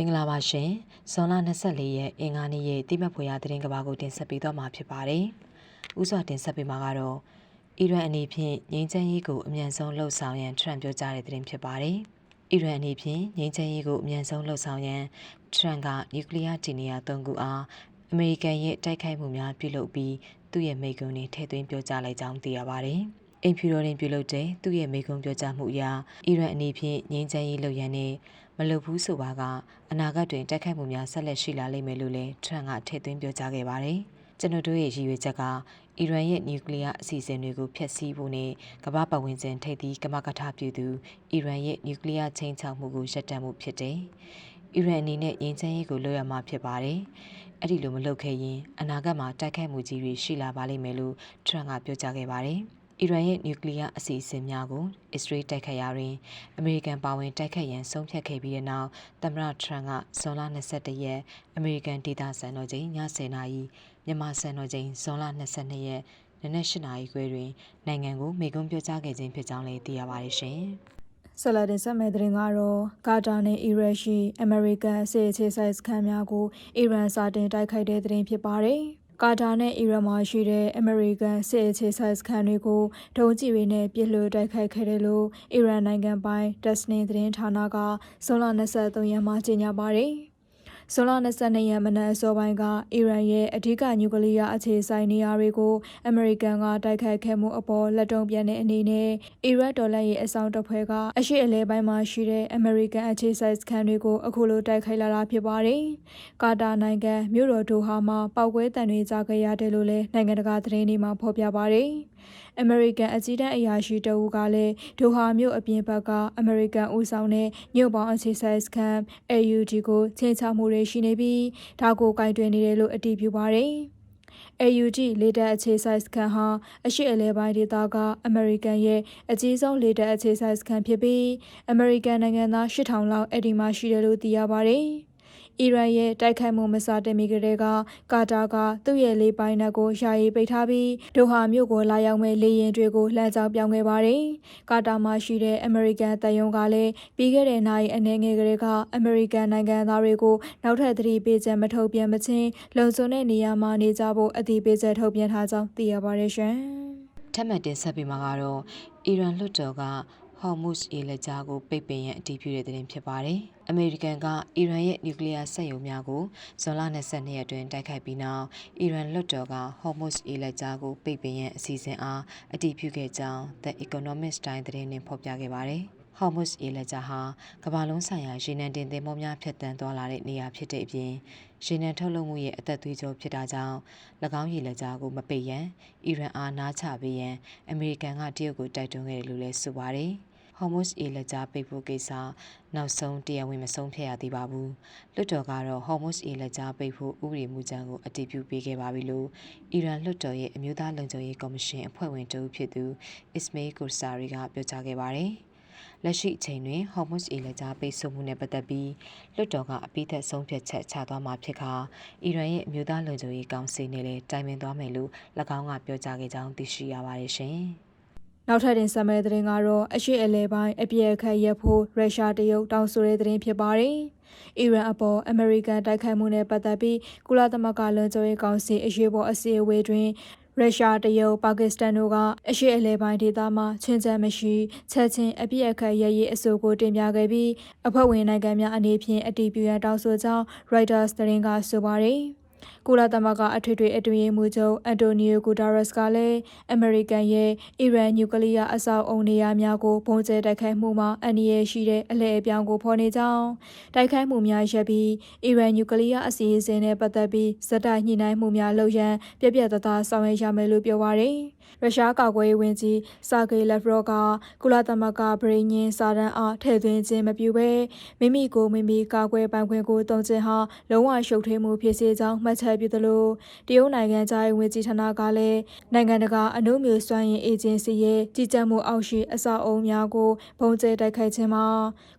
မင်္ဂလာပါရှင်။ဇွန်လ24ရက်အင်္ဂါနေ့ရဲ့တိမတ်ဖွေရသတင်းကဘာကိုတင်ဆက်ပေးသွားမှာဖြစ်ပါတယ်။ဥစွာတင်ဆက်ပေးမှာကတော့အီရန်အနေဖြင့်ငြိမ်းချမ်းရေးကိုအမြန်ဆုံးလှုပ်ဆောင်ရန်ထရန့်ပြောကြားတဲ့သတင်းဖြစ်ပါတယ်။အီရန်အနေဖြင့်ငြိမ်းချမ်းရေးကိုအမြန်ဆုံးလှုပ်ဆောင်ရန်ထရန့်ကနျူကလ িয়ার တည်နေရာ၃ခုအားအမေရိကန်ရဲ့တိုက်ခိုက်မှုများပြုလုပ်ပြီးသူ့ရဲ့မိန့်ခွန်းတွေထည့်သွင်းပြောကြားလိုက်ကြောင်းသိရပါတယ်။ အိမ်ဖြူတော်တွင်ပြုလုပ်တဲ့သူ့ရဲ့မိန့်ခွန်းပြောကြားမှုအရအီရန်အနေဖြင့်ငြိမ်းချမ်းရေးလုပ်ရန်နဲ့မလုပ်ဘူးဆိုပါကအနာဂတ်တွင်တိုက်ခိုက်မှုများဆက်လက်ရှိလာလိမ့်မယ်လို့လည်းထရန့်ကထည့်သွင်းပြောကြားခဲ့ပါတယ်။ကျွန်တော်တို့ရဲ့ရည်ရွယ်ချက်ကအီရန်ရဲ့နျူကလ িয়ার အစီအစဉ်တွေကိုဖျက်ဆီးဖို့နဲ့ကမ္ဘာပတ်ဝန်းကျင်ထိပ်သီးကမကထပြုသူအီရန်ရဲ့နျူကလ িয়ার ချိန်ချောက်မှုကိုရပ်တန့်မှုဖြစ်တယ်။အီရန်အနေနဲ့ငြိမ်းချမ်းရေးကိုလုပ်ရမှာဖြစ်ပါတယ်။အဲ့ဒီလိုမလုပ်ခဲ့ရင်အနာဂတ်မှာတိုက်ခိုက်မှုကြီးတွေရှိလာပါလိမ့်မယ်လို့ထရန့်ကပြောကြားခဲ့ပါတယ်။ အီရန်ရဲ့နျူကလ িয়ার အစီအစဉ်များကိုအစ္စရေးတိုက်ခိုက်ရာတွင်အမေရိကန်ပါဝင်တိုက်ခိုက်ရန်ဆုံးဖြတ်ခဲ့ပြီးတဲ့နောက်သမ္မတထရန့်ကဇွန်လ22ရက်အမေရိကန်ဒေသစံတော်ချိန်ည10:00နာရီမြန်မာစံတော်ချိန်ဇွန်လ22ရက်နနက်8:00နာရီခွဲတွင်နိုင်ငံကိုမေကွန်းပြောကြားခဲ့ခြင်းဖြစ်ကြောင်းလည်းသိရပါတယ်ရှင်။ဆလဒင်ဆက်မဲ့တဲ့ရင်ကတော့ကာတာနဲ့အီရတ်ရှိအမေရိကန်စစ်အခြေဆိုင်စခန်းများကိုအီရန်စာတင်တိုက်ခိုက်တဲ့တဲ့ရင်ဖြစ်ပါတယ်။ ကာတာနဲ့အီရန်မှာရှိတဲ့အမေရိကန်စစ်အခြေဆိုင်စခန်းတွေကိုဒုံးကျည်တွေနဲ့ပစ်လွှတ်တိုက်ခိုက်ခဲ့တယ်လို့အီရန်နိုင်ငံပိုင်တက်စနင်သတင်းဌာနကဇွန်လ23ရက်မှာကြေညာပါတယ်။ ဇွန်လ22ရက်မနက်အစောပိုင်းကအီရန်ရဲ့အဓိကနျူကလ িয়ার အခြေစိုက်နေရာတွေကိုအမေရိကန်ကတိုက်ခိုက်ခဲ့မှုအပေါ်လက်တုံ့ပြန်တဲ့အနေနဲ့အီရတ်ဒေါ်လာရဲ့အဆောင်တပ်ဖွဲ့ကအရှိအလဲပိုင်းမှာရှိတဲ့အမေရိကန်အခြေစိုက်စခန်းတွေကိုအခုလိုတိုက်ခိုက်လာတာဖြစ်ပါတယ်။ကာတာနိုင်ငံမြို့တော်ဒိုဟာမှာပောက်ကွဲတံတွေကြားခဲ့ရတယ်လို့လည်းနိုင်ငံတကာသတင်းတွေမှာဖော်ပြပါတယ်။ အမေရိကန်အကြီးတန်းအရာရှိတအူးကလည်းဒိုဟာမြို့အပြင်ဘက်ကအမေရိကန်ဦးဆောင်တဲ့မြို့ပေါင်းအခြေစိုက်စခန်း AUD ကိုချိန်ချမှုတွေရှိနေပြီးဒါကိုကင်တွင်နေတယ်လို့အတည်ပြုပါတယ်။ AUG လေတပ်အခြေစိုက်စခန်းဟာအရှိအလဲပိုင်းဒေသကအမေရိကန်ရဲ့အကြီးဆုံးလေတပ်အခြေစိုက်စခန်းဖြစ်ပြီးအမေရိကန်နိုင်ငံသား8000လောက်အဲ့ဒီမှာရှိတယ်လို့သိရပါတယ်။ အီရန်ရဲ့တိုက်ခိုက်မှုမစတင်မီကတည်းကကာတာကသူ့ရဲ့လေပိုင်နက်ကိုယာယီပိတ်ထားပြီးဒိုဟာမြို့ကိုလာရောက်မဲ့လေယာဉ်တွေကိုလှမ်းကြောင်းပြောင်းခဲ့ပါတယ်။ကာတာမှာရှိတဲ့အမေရိကန်တပ်ယုံကလည်းပြီးခဲ့တဲ့နိုင်အနေငယ်ကလေးကအမေရိကန်နိုင်ငံသားတွေကိုနောက်ထပ်သတိပေးချက်မထုတ်ပြန်မချင်းလုံခြုံတဲ့နေရာမှာနေကြဖို့အသိပေးချက်ထုတ်ပြန်ထားကြောင်းသိရပါတယ်ရှင်။ထပ်မံတင်ဆက်ပေးမှာကတော့အီရန်လွှတ်တော်က ဟော်မုစ်ရေလက်ကြားကိုပိတ်ပင်ရန်အတည်ပြုတဲ့တဲ့တင်ဖြစ်ပါတယ်။အမေရိကန်ကအီရန်ရဲ့နျူကလ িয়ার စက်ရုံများကိုဇွန်လ22ရက်တွင်တိုက်ခိုက်ပြီးနောက်အီရန်လွှတ်တော်ကဟော်မုစ်ရေလက်ကြားကိုပိတ်ပင်ရန်အစီအစဉ်အားအတည်ပြုခဲ့ကြောင်း The Economist တိုင်းသတင်းနှင့်ဖော်ပြခဲ့ပါတယ်။ဟော်မုစ်ရေလက်ကြားဟာကမ္ဘာလုံးဆိုင်ရာရေနံတင်သင်္ဘောများဖြတ်တန်းသွားလာတဲ့နေရာဖြစ်တဲ့အပြင်ရေနံထုတ်လုပ်မှုရဲ့အသက်သွေးကြောဖြစ်တာကြောင့်၎င်းရေလက်ကြားကိုမပိတ်ရန်အီရန်အားနားချပေးရန်အမေရိကန်ကတရုတ်ကိုတိုက်တွန်းခဲ့တယ်လို့လည်းဆိုပါတယ်။ ဟော်မုစ်အေလက်ကြားပိတ်ဖို့ကိစ္စနောက်ဆုံးတရားဝင်မဆုံးဖြတ်ရသေးပါဘူးလွှတ်တော်ကတော့ဟော်မုစ်အေလက်ကြားပိတ်ဖို့ဥပဒေမူကြမ်းကိုအတည်ပြုပေးခဲ့ပါပြီလို့အီရန်လွှတ်တော်ရဲ့အမျိုးသားလုံခြုံရေးကော်မရှင်အဖွဲ့ဝင်တဦးဖြစ်သူအစ်မေးကိုဆာရီကပြောကြားခဲ့ပါတယ်လက်ရှိအချိန်တွင်ဟော်မုစ်အေလက်ကြားပိတ်ဆို့မှုနဲ့ပတ်သက်ပြီးလွှတ်တော်ကအပိသက်ဆုံးဖြတ်ချက်ချသွားမှာဖြစ်ခါအီရန်ရဲ့အမျိုးသားလုံခြုံရေးကောင်စီနဲ့လည်းတိုင်ပင်သွားမယ်လို့၎င်းကပြောကြားခဲ့ကြောင်းသိရှိရပါတယ်ရှင်။ နောက်ထပ်တင်ဆက်မယ့်သတင်းကတော့အရှိအလဲပိုင်းအပြည့်အခက်ရက်ဖို့ရုရှားတရုတ်တောင်းဆိုတဲ့သတင်းဖြစ်ပါတယ်။အီရန်အပေါ်အမေရိကန်တိုက်ခိုက်မှုနဲ့ပတ်သက်ပြီးကုလသမဂ္ဂလွန်ကျွေးကောင်စီအရေးပေါ်အစည်းအဝေးတွင်ရုရှားတရုတ်ပါကစ္စတန်တို့ကအရှိအလဲပိုင်းဒေသမှာချင်းချမ်းမရှိချက်ချင်းအပြည့်အခက်ရရေးအဆိုကိုတင်ပြခဲ့ပြီးအဖွဲ့ဝင်နိုင်ငံများအနေဖြင့်အတည်ပြုရန်တောင်းဆိုကြောင်း Reuters သတင်းကဆိုပါတယ်။ ကုလသမဂ္ဂအထွေထွေအတွင်းရေးမှူးချုပ်အန်တိုနီယိုဂူတာရက်စ်ကလည်းအမေရိကန်ရဲ့အီရန်နျူကလ িয়ার အဆောက်အုံနေရာများကိုပုံကျဲတိုက်ခိုက်မှုမှာအန္တရာယ်ရှိတဲ့အလဲအပြောင်းကိုဖော်နေကြောင်းတိုက်ခိုက်မှုများရပ်ပြီးအီရန်နျူကလ িয়ার အစီအစဉ်နဲ့ပတ်သက်ပြီးစက်တိုက်ညှိနှိုင်းမှုများလုပ်ရန်ပြပြတသားဆောင်ရွက်ရမယ်လို့ပြောပါရယ် ရုရှားကာကွယ်ရေးဝန်ကြီးဆာဂေလက်ဗရော့ကကုလသမဂ္ဂဗြိညင်စာတမ်းအားထည့်သွင်းခြင်းမပြုဘဲမိမိကိုမိမိကာကွယ်ပိုင်ခွင့်ကိုတုံ့ခြင်းဟာလုံးဝရှုပ်ထွေးမှုဖြစ်စေကြောင်းမှတ်ချက်ပြုသလိုတရုတ်နိုင်ငံသားရေးဝန်ကြီးဌာနကလည်းနိုင်ငံတကာအနုမျိုးစွမ်းရည်အေဂျင်စီရဲ့ကြီးကြပ်မှုအောက်ရှိအဆောက်အုံများကိုပုံကျဲတိုက်ခိုက်ခြင်းမှာ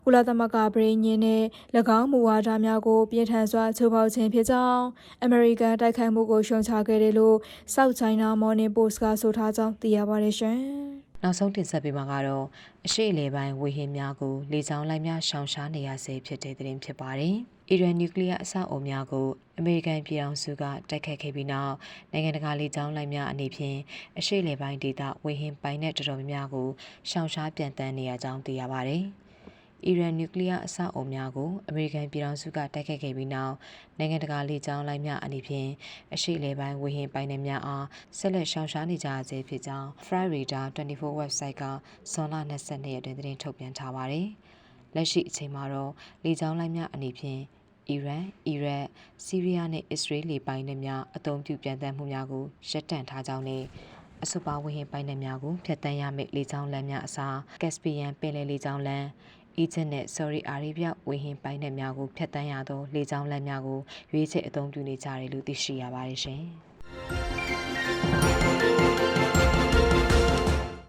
ကုလသမဂ္ဂဗြိညင်နဲ့၎င်းမူဝါဒများကိုပြင်းထန်စွာချိုးဖောက်ခြင်းဖြစ်ကြောင်းအမေရိကန်တိုက်ခိုက်မှုကိုရှုံချခဲ့တယ်လို့ South China Morning Post ကဆိုထားကြောင်းသိရပါတယ်ရှင်။နောက်ဆုံးတင်ဆက်ပေးမှာကတော့အရှိအလေပိုင်းဝေဟင်များကိုလေကြောင်းလိုင်းများရှောင်ရှားနေရဆဲဖြစ်တဲ့သတင်းဖြစ်ပါတယ်။အီရန်နျူကလ িয়ার အဆောက်အအုံများကိုအမေရိကန်ပြည်ထောင်စုကတိုက်ခတ်ခဲ့ပြီးနောက်နိုင်ငံတကာလေကြောင်းလိုင်းများအနေဖြင့်အရှိအလေပိုင်းဒေသဝေဟင်ပိုင်းနဲ့တော်တော်များများကိုရှောင်ရှားပြန်တန်းနေရကြောင်းသိရပါတယ်။ အီရန်နျူကလ িয়ার အဆောက်အအုံများကိုအမေရိကန်ပြည်ထောင်စုကတိုက်ခတ်ခဲ့ပြီးနောက်နိုင်ငံတကာလေကြောင်းလိုင်းများအနေဖြင့်အရှိအလေပိုင်းဝေဟင်ပိုင်းနယ်များအားဆက်လက်ရှောင်ရှားနေကြဆဲဖြစ်ကြောင်း Fry Radar 24 website ကဇွန်လ22ရက်တွင်သတင်းထုတ်ပြန်ထားပါတယ်။လက်ရှိအချိန်မှာတော့လေကြောင်းလိုင်းများအနေဖြင့်အီရန်၊အီရတ်၊ဆီးရီးယားနဲ့အစ္စရေးလေပိုင်းနယ်များအုံပြုပြန်တမ်းမှုများကိုရပ်တန့်ထားကြောင်းနဲ့အဆိုပါဝေဟင်ပိုင်းနယ်များကိုဖျက်ဆီးရမယ့်လေကြောင်းလမ်းများအစားကက်စပီယန်ပင်လယ်လေကြောင်းလမ်း အီဂျစ်နဲ့ဆော်ဒီအာရေဗျဝေဟင်ပိုင်နက်များကိုဖျက်ဆီးရသောလေကြောင်းလမ်းများကိုရွေးချယ်အသုံးပြုနေကြတယ်လို့သိရှိရပါတယ်ရှင်။